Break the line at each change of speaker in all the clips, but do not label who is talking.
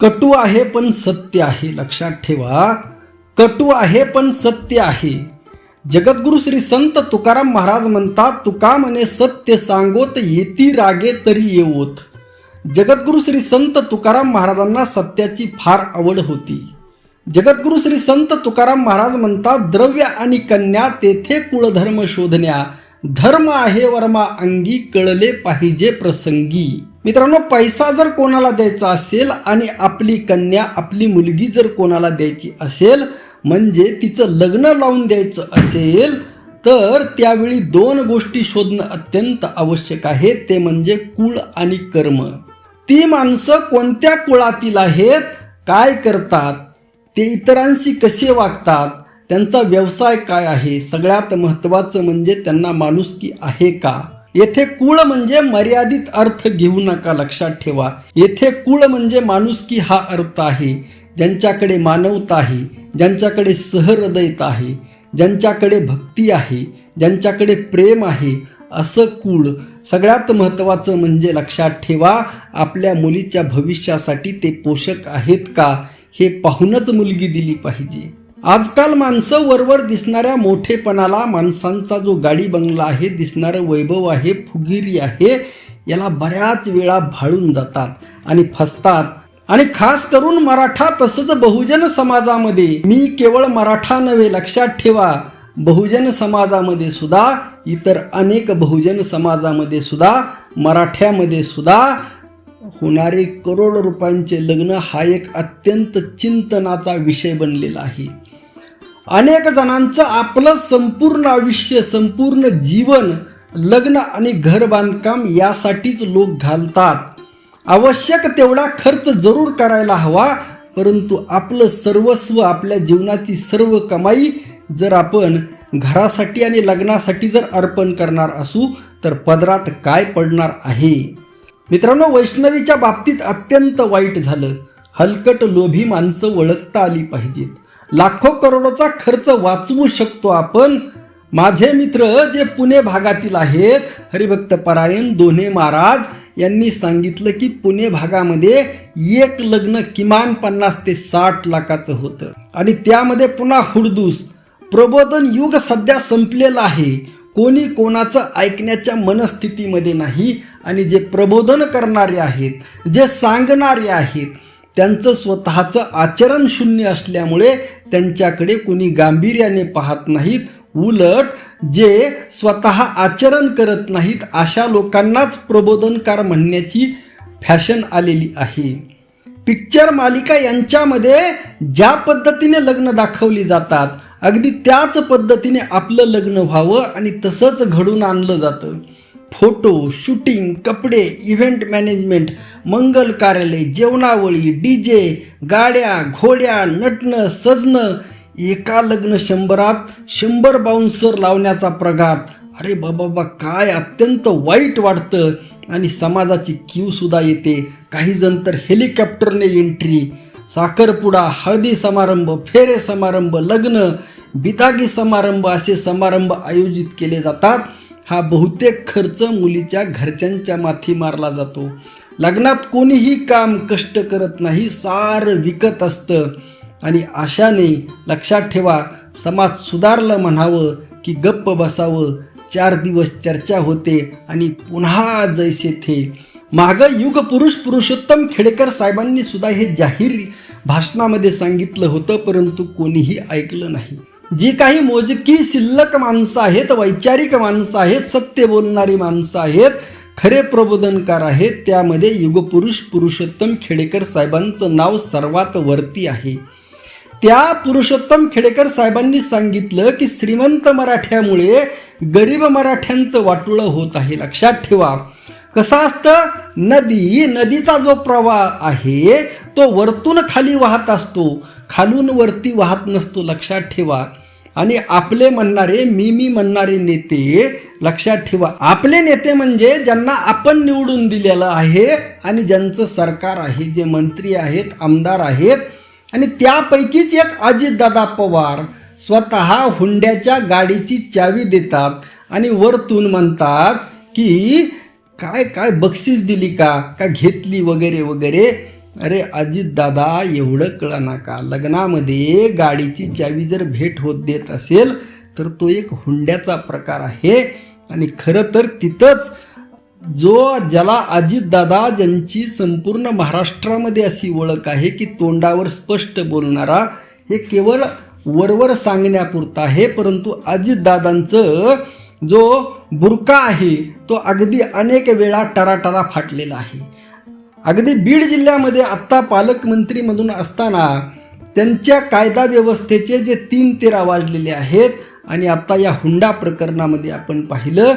कटू आहे पण सत्य आहे. लक्षात ठेवा. कटू आहे पण सत्य आहे. जगद्गुरु श्री संत तुकाराम महाराज म्हणतात तुका म्हणे सत्य सांगोत येती रागे तरी येवोत. जगद्गुरु श्री संत तुकाराम महाराजांना सत्याची फार आवड होती. जगद्गुरु श्री संत तुकाराम महाराज म्हणतात द्रव्य आणि कन्या तेथे कुळधर्म शोधण्या धर्म आहे वर्मा अंगी कळले पाहिजे प्रसंगी. मित्रांनो पैसा जर कोणाला द्यायचा असेल आणि आपली कन्या आपली मुलगी जर कोणाला द्यायची असेल म्हणजे तिचं लग्न लावून द्यायचं असेल तर त्यावेळी दोन गोष्टी शोधणं अत्यंत आवश्यक आहे. ते म्हणजे कुळ आणि कर्म. ती माणसं कोणत्या कुळातील आहेत? काय करतात? ते इतरांशी कसे वागतात? त्यांचा व्यवसाय काय आहे? सगळ्यात महत्त्वाचं म्हणजे त्यांना माणुसकी आहे का? येथे कुळ म्हणजे मर्यादित अर्थ घेऊ नका लक्षात ठेवा. येथे कुळ म्हणजे माणुसकी हा अर्थ आहे ज्यांच्याकडे मानवता आहे ज्यांच्याकडे सहृदयता आहे ज्यांच्याकडे भक्ती आहे ज्यांच्याकडे प्रेम आहे असं कुळ सगळ्यात महत्त्वाचं म्हणजे लक्षात ठेवा आपल्या मुलीच्या भविष्यासाठी ते पोषक आहेत का? हे पाहूनच मुलगी दिली पाहिजे. आजकाल माणसं वरवर दिसणाऱ्या मोठेपणाला माणसांचा जो गाडी बंगला आहे दिसणारं वैभव आहे फुगिरी आहे याला बऱ्याच वेळा भाळून जातात आणि फसतात. आणि खास करून मराठा तसंच बहुजन समाजामध्ये. मी केवळ मराठा नव्हे लक्षात ठेवा. बहुजन समाजामध्ये सुद्धा इतर अनेक बहुजन समाजामध्ये सुद्धा मराठ्यामध्ये सुद्धा होणारे करोड रुपयांचे लग्न हा एक अत्यंत चिंतनाचा विषय बनलेला आहे. अनेक जणांचं आपलं संपूर्ण आयुष्य संपूर्ण जीवन लग्न आणि घर बांधकाम यासाठीच लोक घालतात. आवश्यक तेवढा खर्च जरूर करायला हवा परंतु आपलं सर्वस्व आपल्या जीवनाची सर्व कमाई जर आपण घरासाठी आणि लग्नासाठी जर अर्पण करणार असू तर पदरात काय पडणार आहे? मित्रांनो वैष्णवीच्या बाबतीत अत्यंत वाईट झालं. हलकट लोभी माणसं ओळखता आली पाहिजेत. लाखो करोडोचा खर्च वाचवू शकतो आपण. माझे मित्र जे पुणे भागातील आहेत हरिभक्त परायण दोन्हे महाराज यांनी सांगितलं की पुणे भागामध्ये एक लग्न किमान पन्नास ते साठ लाखाचं होतं. आणि त्यामध्ये पुन्हा हुडदूस. प्रबोधन युग सध्या संपलेलं आहे. कोणी कोणाचं ऐकण्याच्या मनस्थितीमध्ये नाही. आणि जे प्रबोधन करणारे आहेत जे सांगणारे आहेत त्यांचं स्वतःचं आचरण शून्य असल्यामुळे त्यांच्याकडे कोणी गांभीर्याने पाहत नाहीत. उलट जे स्वतः आचरण करत नाहीत अशा लोकांनाच प्रबोधनकार म्हणण्याची फॅशन आलेली आहे. पिक्चर मालिका यांच्यामध्ये ज्या पद्धतीने लग्न दाखवली जातात अगदी त्याच पद्धतीने आपलं लग्न व्हावं आणि तसंच घडून आणलं जातं. फोटो शूटिंग कपडे इव्हेंट मॅनेजमेंट मंगल कार्यालय जेवणावळी डी जे गाड्या घोड्या नटणं सजणं एका लग्न शंभरात शंभर बाउन्सर लावण्याचा प्रघात. अरे बाबा काय अत्यंत वाईट वाटतं. आणि समाजाची क्यूसुद्धा येते. काही जण तर हेलिकॉप्टरने एंट्री साखरपुडा हळदी समारंभ फेरे समारंभ लग्न बितागी समारंभ असे समारंभ आयोजित केले जातात. हा बहुतेक खर्च मुलीच्या घरच्यांच्या माथी मारला जातो. लग्नात कोणीही काम कष्ट करत नाही सार विकत असतं. आणि आशाने लक्षात ठेवा समाज सुधारलं म्हणावं की गप्प बसावं. चार दिवस चर्चा होते आणि पुन्हा जैसे थे. माग युग पुरुष पुरुषोत्तम खेडेकर साहेबांनी सुद्धा हे जाहीर भाषणामध्ये सांगितलं होतं परंतु कोणीही ऐकलं नाही. जी काही मोजकी शिल्लक माणसं आहेत वैचारिक माणसं आहेत सत्य बोलणारी माणसं आहेत खरे प्रबोधनकार आहेत त्यामध्ये युगपुरुष पुरुषोत्तम खेडेकर साहेबांचं नाव सर्वात वरती आहे. त्या पुरुषोत्तम खेडेकर साहेबांनी सांगितलं की श्रीमंत मराठ्यामुळे गरीब मराठ्यांचं वाटुळं होत आहे. लक्षात ठेवा. कसं असतं? नदी नदीचा जो प्रवाह आहे तो वरतून खाली वाहत असतो. खालून वरती वाहत नसतो. लक्षात ठेवा. आणि आपले म्हणणारे मी मी म्हणणारे नेते लक्षात ठेवा. आपले नेते म्हणजे ज्यांना आपण निवडून दिलेलं आहे आणि ज्यांचं सरकार आहे जे मंत्री आहेत आमदार आहेत. आणि त्यापैकीच एक अजितदादा पवार स्वतः हुंड्याच्या गाडीची चावी देतात आणि वरतून म्हणतात की काय काय बक्षीस दिली का? का घेतली वगैरे वगैरे? अरे अजितदादा एवढं कळ नका लग्नामध्ये गाडीची चावी जर भेट होत देत असेल तर तो एक हुंड्याचा प्रकार आहे. आणि खरं तर तिथंच जो ज्याला अजितदादा ज्यांची संपूर्ण महाराष्ट्रामध्ये अशी ओळख आहे की तोंडावर स्पष्ट बोलणारा हे केवळ वरवर सांगण्यापुरतं आहे परंतु अजितदादांचं जो बुरका आहे तो अगदी अनेक वेळा टराटरा फाटलेला आहे. अगदी बीड जिल्ह्यामध्ये आत्ता पालकमंत्रीमधून असताना त्यांच्या कायदा व्यवस्थेचे जे तीन तेरा वाजलेले आहेत आणि आत्ता या हुंडा प्रकरणामध्ये आपण पाहिलं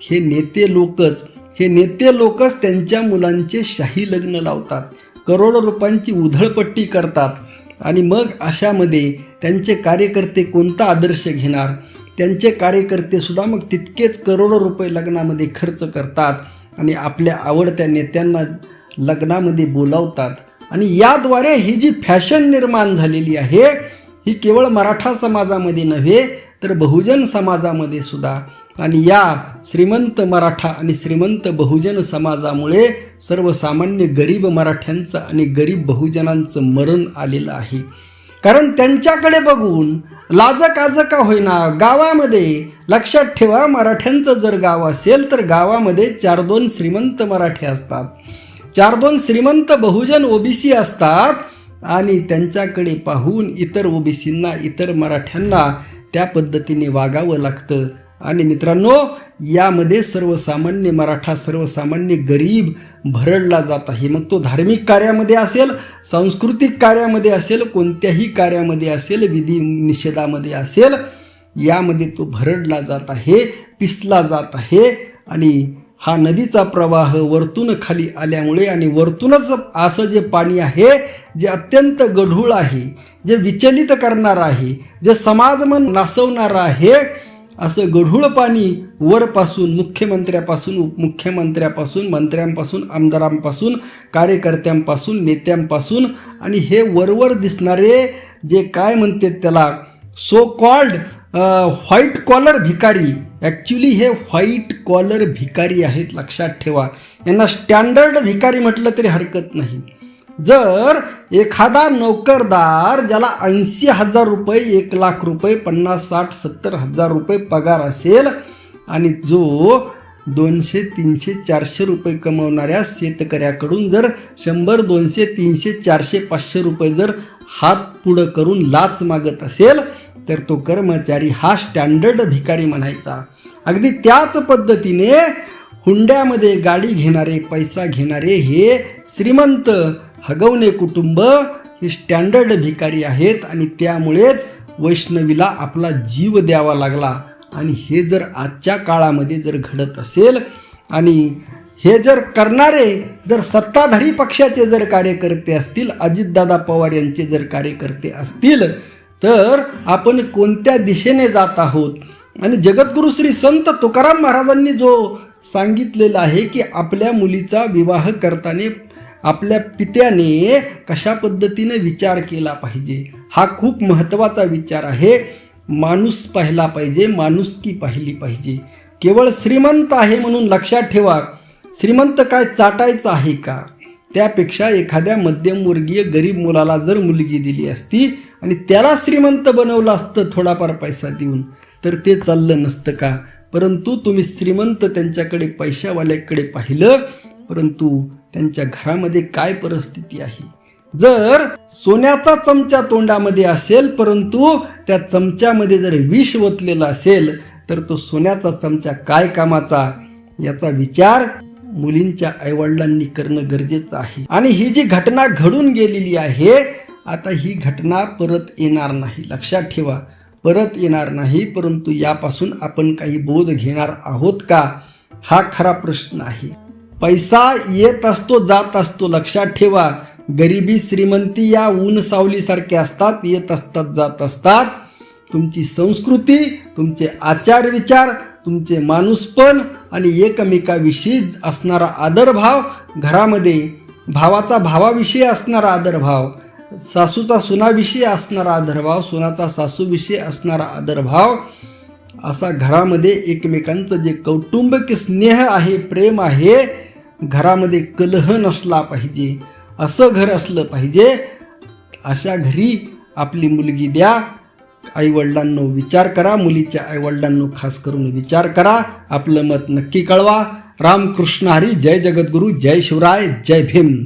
हे नेते लोकच हे नेते लोकच त्यांच्या मुलांचे शाही लग्न लावतात करोडो रुपयांची उधळपट्टी करतात आणि मग अशामध्ये त्यांचे कार्यकर्ते कोणता आदर्श घेणार? त्यांचे कार्यकर्ते सुद्धा मग तितकेच करोडो रुपये लग्नामध्ये खर्च करतात आणि आपल्या आवडत्या नेत्यांना लग्नामध्ये बोलावतात. आणि याद्वारे ही जी फॅशन निर्माण झालेली आहे ही केवळ मराठा समाजामध्ये नव्हे तर बहुजन समाजामध्ये सुद्धा. आणि या श्रीमंत मराठा आणि श्रीमंत बहुजन समाजामुळे सर्वसामान्य गरीब मराठ्यांचं आणि गरीब बहुजनांचं मरण आलेलं आहे. कारण त्यांच्याकडे बघून लाजकाज का होईना गावामध्ये लक्षात ठेवा मराठ्यांचं जर गाव असेल तर गावामध्ये चार दोन श्रीमंत मराठे असतात. चार दोन श्रीमंत बहुजन ओबीसी असतात आणि त्यांच्याकडे पाहून इतर ओबीसींना इतर मराठ्यांना त्या पद्धतीने वागावं लागतं. आणि मित्रांनो यामध्ये सर्वसामान्य मराठा सर्वसामान्य गरीब भरडला जात आहे. मग तो धार्मिक कार्यामध्ये असेल सांस्कृतिक कार्यामध्ये असेल कोणत्याही कार्यामध्ये असेल विधी निषेधामध्ये असेल यामध्ये तो भरडला जात आहे पिसला जात आहे आणि हा नदीचा प्रवाह वरतून खाली आल्यामुळे आणि वरतूनच असं जे पाणी आहे जे अत्यंत गढूळ आहे जे विचलित करणार आहे जे समाजमन नासवणार आहे असं गढूळ पाणी वरपासून मुख्यमंत्र्यापासून उपमुख्यमंत्र्यापासून मंत्र्यांपासून आमदारांपासून कार्यकर्त्यांपासून नेत्यांपासून आणि हे वरवर दिसणारे जे काय म्हणते त्याला सो कॉल्ड व्हाईट कॉलर भिकारी ॲक्च्युली हे व्हाईट कॉलर भिकारी आहेत लक्षात ठेवा. यांना स्टँडर्ड भिकारी म्हटलं तरी हरकत नाही. जर एखादा नोकरदार ज्याला ऐंशी हजार रुपये एक लाख रुपये पन्नास साठ सत्तर हजार रुपये पगार असेल आणि जो दोनशे तीनशे चारशे रुपये कमवणाऱ्या शेतकऱ्याकडून जर शंभर दोनशे तीनशे चारशे पाचशे रुपये जर हात पुढं करून लाच मागत असेल तर तो कर्मचारी हा स्टँडर्ड भिकारी म्हणायचा. अगदी त्याच पद्धतीने हुंड्यामध्ये गाडी घेणारे पैसा घेणारे हे श्रीमंत हगवणे कुटुंब हे स्टँडर्ड भिकारी आहेत आणि त्यामुळेच वैष्णवीला आपला जीव द्यावा लागला. आणि हे जर आजच्या काळामध्ये जर घडत असेल आणि हे जर करणारे जर सत्ताधारी पक्षाचे जर कार्यकर्ते असतील अजितदादा पवार यांचे जर कार्यकर्ते असतील तर आपण कोणत्या दिशेने जात आहोत? आणि जगद्गुरु श्री संत तुकाराम महाराजांनी जो सांगितलेलं आहे की आपल्या मुलीचा विवाह करताना आपल्या पित्याने कशा पद्धतीने विचार केला पाहिजे? हा खूप महत्त्वाचा विचार आहे. माणूस पाहिला पाहिजे माणुसकी पाहिली पाहिजे. केवळ श्रीमंत आहे म्हणून लक्षात ठेवा. श्रीमंत काय चाटायचं आहे का? त्यापेक्षा एखाद्या मध्यमवर्गीय गरीब मुलाला जर मुलगी दिली असती आणि त्याला श्रीमंत बनवलं असतं थोडाफार पैसा देऊन तर ते चाललं नसतं का? परंतु तुम्ही श्रीमंत त्यांच्याकडे पैशावाल्याकडे पाहिलं परंतु त्यांच्या घरामध्ये काय परिस्थिती आहे? जर सोन्याचा चमचा तोंडामध्ये असेल परंतु त्या चमच्यामध्ये जर विष ओतलेलं असेल तर तो सोन्याचा चमचा काय कामाचा? याचा विचार मुलींच्या आईवडिलांनी करणं गरजेचं आहे. आणि ही जी घटना घडून गेलेली आहे आता ही घटना परत येणार नाही. लक्षात ठेवा परत येणार नाही परंतु यापासून आपण काही बोध घेणार आहोत का? हा खरा प्रश्न आहे. पैसा येत असतो जात असतो लक्षात ठेवा. गरिबी श्रीमंती या ऊन सावलीसारखे असतात येत असतात जात असतात. तुमची संस्कृती तुमचे आचार विचार तुमचे माणूसपण आणि एकमेकाविषयी असणारा आदरभाव घरामध्ये भावाचा भावाविषयी असणारा आदरभाव सासूचा सुनाविषयी असणारा आदरभाव सुनाचा सासूविषयी असणारा आदरभाव असा घरामध्ये एकमेकांचं जे कौटुंबिक स्नेह आहे प्रेम आहे घरामध्ये कलह नसला पाहिजे असं घर असलं पाहिजे अशा घरी आपली मुलगी द्या आईवडिलांनो विचार करा मुलीच्या आईवडिलांनो खास करून विचार करा. आपलं मत नक्की कळवा. रामकृष्ण हरी जय जगद्गुरू जय शिवराय जय भीम.